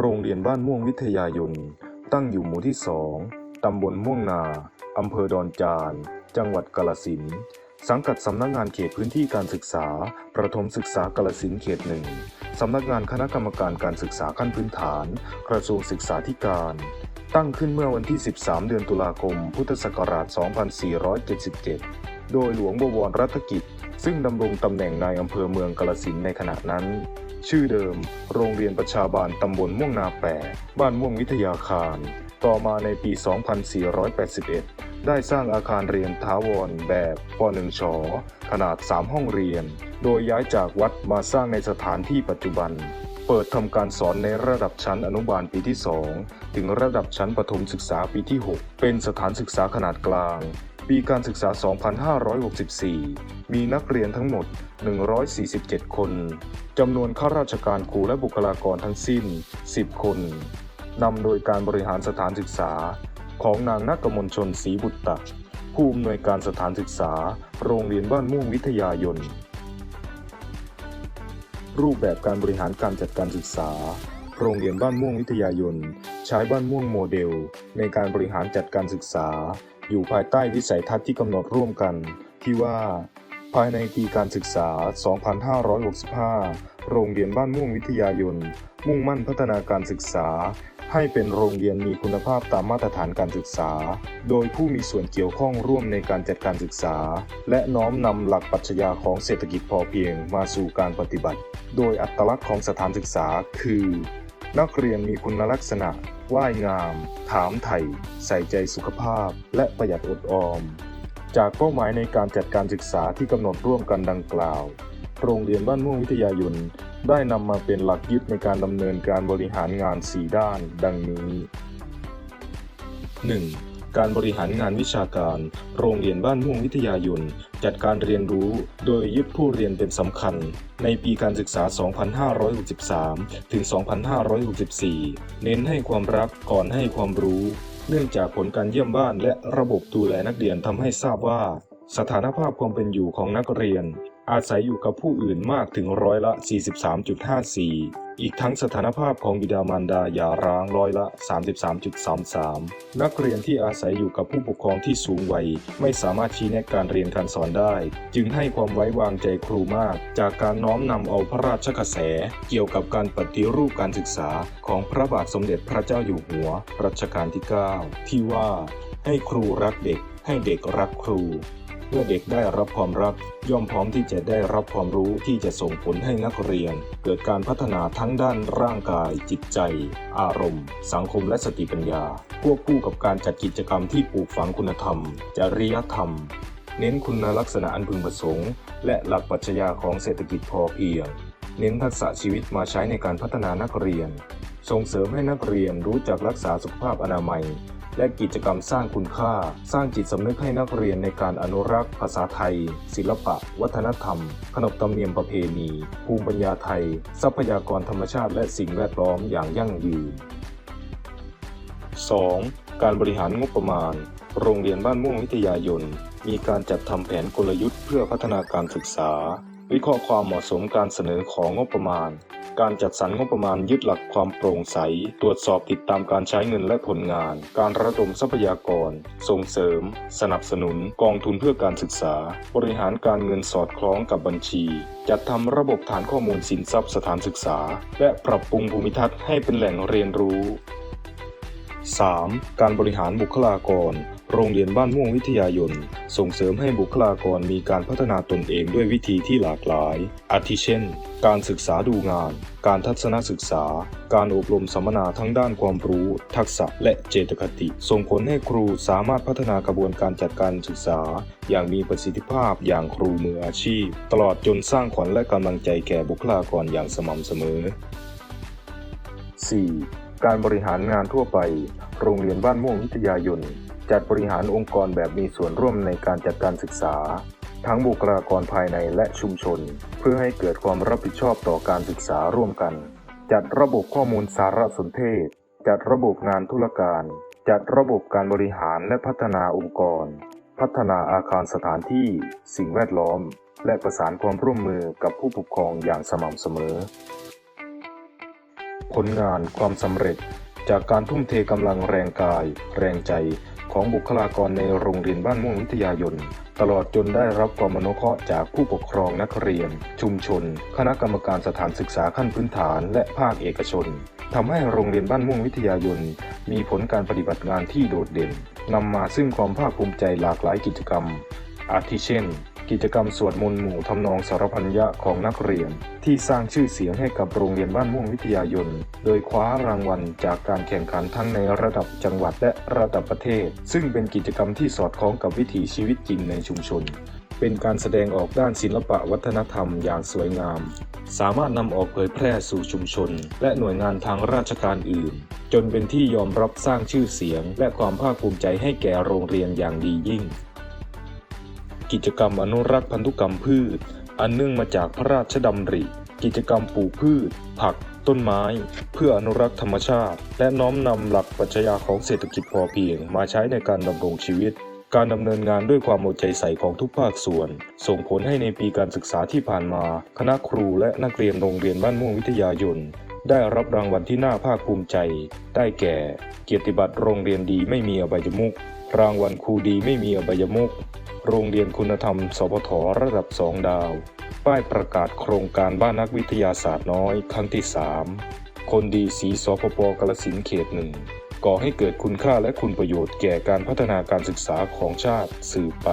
โรงเรียนบ้านม่วงวิทยายน ตั้งอยู่หมู่ที่2ตำบลม่วงนา อำเภอดอนจาน จังหวัดกาลสิน สังกัดสำนักงานเขตพื้นที่การศึกษา ประถมศึกษากาลสินเขตหนึ่งสำนักงานคณะกรรมการการศึกษาขั้นพื้นฐาน กระทรวงศึกษาธิการ ตั้งขึ้นเมื่อวันที่ 13 เดือนตุลาคม พุทธศักราช 2477 โดยหลวงบวรรัตกิจ ซึ่งดำรงตำแหน่งนายอำเภอเมืองกาลสินในขณะนั้น ชื่อเดิม โรงเรียนประชาบาลตำบลม่วงนาแปบ้านม่วงวิทยาคาร ต่อมาในปี 2481 ได้สร้างอาคารเรียนท้าวรแบบป .1 ชขนาด 3 ห้องเรียน โดยย้ายจากวัดมาสร้างในสถานที่ปัจจุบัน เปิดทำการสอนในระดับชั้นอนุบาลปีที่ 2 ถึงระดับชั้นประถมศึกษาปีที่ 6 เป็นสถานศึกษาขนาดกลาง ปีการศึกษา 2564 มีนักเรียนทั้งหมด 147 คน จำนวนข้าราชการครูและบุคลากรทั้งสิ้น 10 คน นำโดยการบริหารสถานศึกษาของนางนักกมลชนศรีบุตตะผู้อำนวยการสถานศึกษา โรงเรียนบ้านม่วงวิทยายน รูปแบบการบริหารการจัดการศึกษา โรงเรียนบ้านม่วงวิทยายน ใช้บ้านม่วงโมเดล ในการบริหารจัดการศึกษา อยู่ภายใต้วิสัยทัศน์ที่กำหนดร่วมกัน ที่ว่า ภายในปีการศึกษา 2565 โรงเรียนบ้านม่วงวิทยายน มุ่งมั่นพัฒนาการศึกษา ให้เป็นโรงเรียนมีคุณภาพตามมาตรฐานการศึกษา โดยผู้มีส่วนเกี่ยวข้องร่วมในการจัดการศึกษา และน้อมนำหลักปรัชญาของเศรษฐกิจพอเพียงมาสู่การปฏิบัติ โดยอัตลักษณ์ของสถานศึกษาคือ นักเรียนมีคุณลักษณะว่ายงาม ถามไถ่ ใส่ใจสุขภาพ และประหยัดอดออม จากเป้าหมายในการจัดการศึกษาที่กำหนดร่วมกันดังกล่าว โรงเรียนบ้านม่วงวิทยายนได้นำมาเป็นหลักยึดในการดำเนินการบริหารงาน 4 ด้าน ดังนี้ 1. การบริหารงานวิชาการ โรงเรียนบ้านม่วงวิทยายนจัดการเรียนรู้โดยยึดผู้เรียนเป็นสำคัญ ในปีการศึกษา 2563 ถึง 2564 เน้นให้ความรักก่อนให้ความรู้ เนื่องจากผลการเยี่ยมบ้านและระบบดูแลนักเรียนทำให้ทราบว่า สถานภาพความเป็นอยู่ของนักเรียน อาศัยอยู่กับผู้อื่นมากถึงร้อยละ 43.54 อีกทั้งสถานภาพของบิดามารดาหย่าร้างร้อยละ 33.33 นักเรียนที่อาศัยอยู่กับผู้ปกครองที่สูงวัยไม่สามารถชี้แนะการเรียนการสอนได้ จึงให้ความไว้วางใจครูมาก จากการน้อมนำเอาพระราชกระแส เกี่ยวกับการปฏิรูปการศึกษาของพระบาทสมเด็จพระเจ้าอยู่หัวรัชกาลที่ 9 ที่ว่าให้ครูรักเด็กให้เด็กรักครู เมื่อเด็กได้รับความรัก ย่อมพร้อมที่จะได้รับความรู้ที่จะส่งผลให้นักเรียน เกิดการพัฒนาทั้งด้านร่างกาย จิตใจ อารมณ์ สังคมและสติปัญญา ควบคู่กับการจัดกิจกรรมที่ปลูกฝังคุณธรรม จริยธรรม เน้นคุณลักษณะอันพึงประสงค์ และหลักปรัชญาของเศรษฐกิจพอเพียง เน้นทักษะชีวิตมาใช้ในการพัฒนานักเรียน ส่งเสริมให้นักเรียนรู้จักรักษาสุขภาพอนามัย และกิจกรรมสร้างคุณค่า สร้างจิตสำนึกให้นักเรียนในการอนุรักษ์ ภาษาไทย ศิลปะ วัฒนธรรม ขนบธรรมเนียมประเพณี ภูมิปัญญาไทย ทรัพยากรธรรมชาติและสิ่งแวดล้อมอย่างยั่งยืน 2. การบริหารงบประมาณ โรงเรียนบ้านม่วงวิทยายน มีการจัดทำแผนกลยุทธ์เพื่อพัฒนาการศึกษา วิเคราะห์ความเหมาะสมการเสนอของงบประมาณ การจัดสรรงบประมาณยึดหลักความโปร่งใส ตรวจสอบติดตามการใช้เงินและผลงาน การระดมทรัพยากร ส่งเสริม สนับสนุน กองทุนเพื่อการศึกษา บริหารการเงินสอดคล้องกับบัญชี จัดทำระบบฐานข้อมูลสินทรัพย์สถานศึกษา และปรับปรุงภูมิทัศน์ให้เป็นแหล่งเรียนรู้ 3. การบริหารบุคลากร โรงเรียนบ้านม่วงวิทยายน ส่งเสริมให้บุคลากรมีการพัฒนาตนเองด้วยวิธีที่หลากหลาย อาทิเช่น การศึกษาดูงาน การทัศนศึกษา การอบรมสัมมนาทั้งด้านความรู้ ทักษะและเจตคติ ส่งผลให้ครูสามารถพัฒนากระบวนการจัดการศึกษา อย่างมีประสิทธิภาพอย่างครูมืออาชีพ ตลอดจนสร้างขวัญและกำลังใจแก่บุคลากรอย่างสม่ำเสมอ 4. การบริหารงานทั่วไป โรงเรียนบ้านม่วงวิทยายน จัดบริหารองค์กรแบบมีส่วนร่วมในการจัดการศึกษา ทั้งบุคลากรภายในและชุมชน เพื่อให้เกิดความรับผิดชอบต่อการศึกษาร่วมกัน จัดระบบข้อมูลสารสนเทศ จัดระบบงานธุรการ จัดระบบการบริหารและพัฒนาองค์กร พัฒนาอาคารสถานที่ สิ่งแวดล้อม และประสานความร่วมมือกับผู้ปกครองอย่างสม่ำเสมอ ผลงานความสำเร็จ จากการทุ่มเทกำลังแรงกาย แรงใจของบุคลากรในโรงเรียนบ้านม่วงวิทยายน ตลอดจนได้รับความอนุเคราะห์จากผู้ปกครองนักเรียน ชุมชน คณะกรรมการสถานศึกษาขั้นพื้นฐาน และภาคเอกชนทำให้โรงเรียนบ้านม่วงวิทยายน มีผลการปฏิบัติงานที่โดดเด่นนำมาซึ่งความภาคภูมิใจหลากหลายกิจกรรม อาทิเช่น กิจกรรมสวดมนต์หมู่ทำนองสารพันยะของนักเรียน ที่สร้างชื่อเสียงให้กับโรงเรียนบ้านม่วงวิทยายน โดยคว้ารางวัลจากการแข่งขันทั้งในระดับจังหวัดและระดับประเทศ ซึ่งเป็นกิจกรรมที่สอดคล้องกับวิถีชีวิตจริงในชุมชน เป็นการแสดงออกด้านศิลปะวัฒนธรรมอย่างสวยงาม สามารถนำออกเผยแพร่สู่ชุมชน และหน่วยงานทางราชการอื่น จนเป็นที่ยอมรับสร้างชื่อเสียง และความภาคภูมิใจให้แก่โรงเรียนอย่างดียิ่ง กิจกรรมอนุรักษ์พันธุกรรมพืช อันเนื่องมาจากพระราชดำริ กิจกรรมปลูกพืช ผัก ต้นไม้ เพื่ออนุรักษ์ธรรมชาติ และน้อมนำหลักปรัชญาของเศรษฐกิจพอเพียงมาใช้ในการดำรงชีวิต การดำเนินงานด้วยความเอาใจใส่ของทุกภาคส่วน ส่งผลให้ในปีการศึกษาที่ผ่านมา คณะครูและนักเรียนโรงเรียนบ้านม่วงวิทยายนได้รับรางวัลที่น่าภาคภูมิใจ ได้แก่ เกียรติบัตรโรงเรียนดีไม่มีอบายมุขรางวัลครูดีไม่มีอบายมุข โรงเรียนคุณธรรม สพทระดับสองดาว ป้ายประกาศโครงการบ้านนักวิทยาศาสตร์น้อยครั้งที่ 3 คนดีสีสพปกระสินเขตหนึ่งก่อให้เกิดคุณค่าและคุณประโยชน์แก่การพัฒนาการศึกษาของชาติสืบไป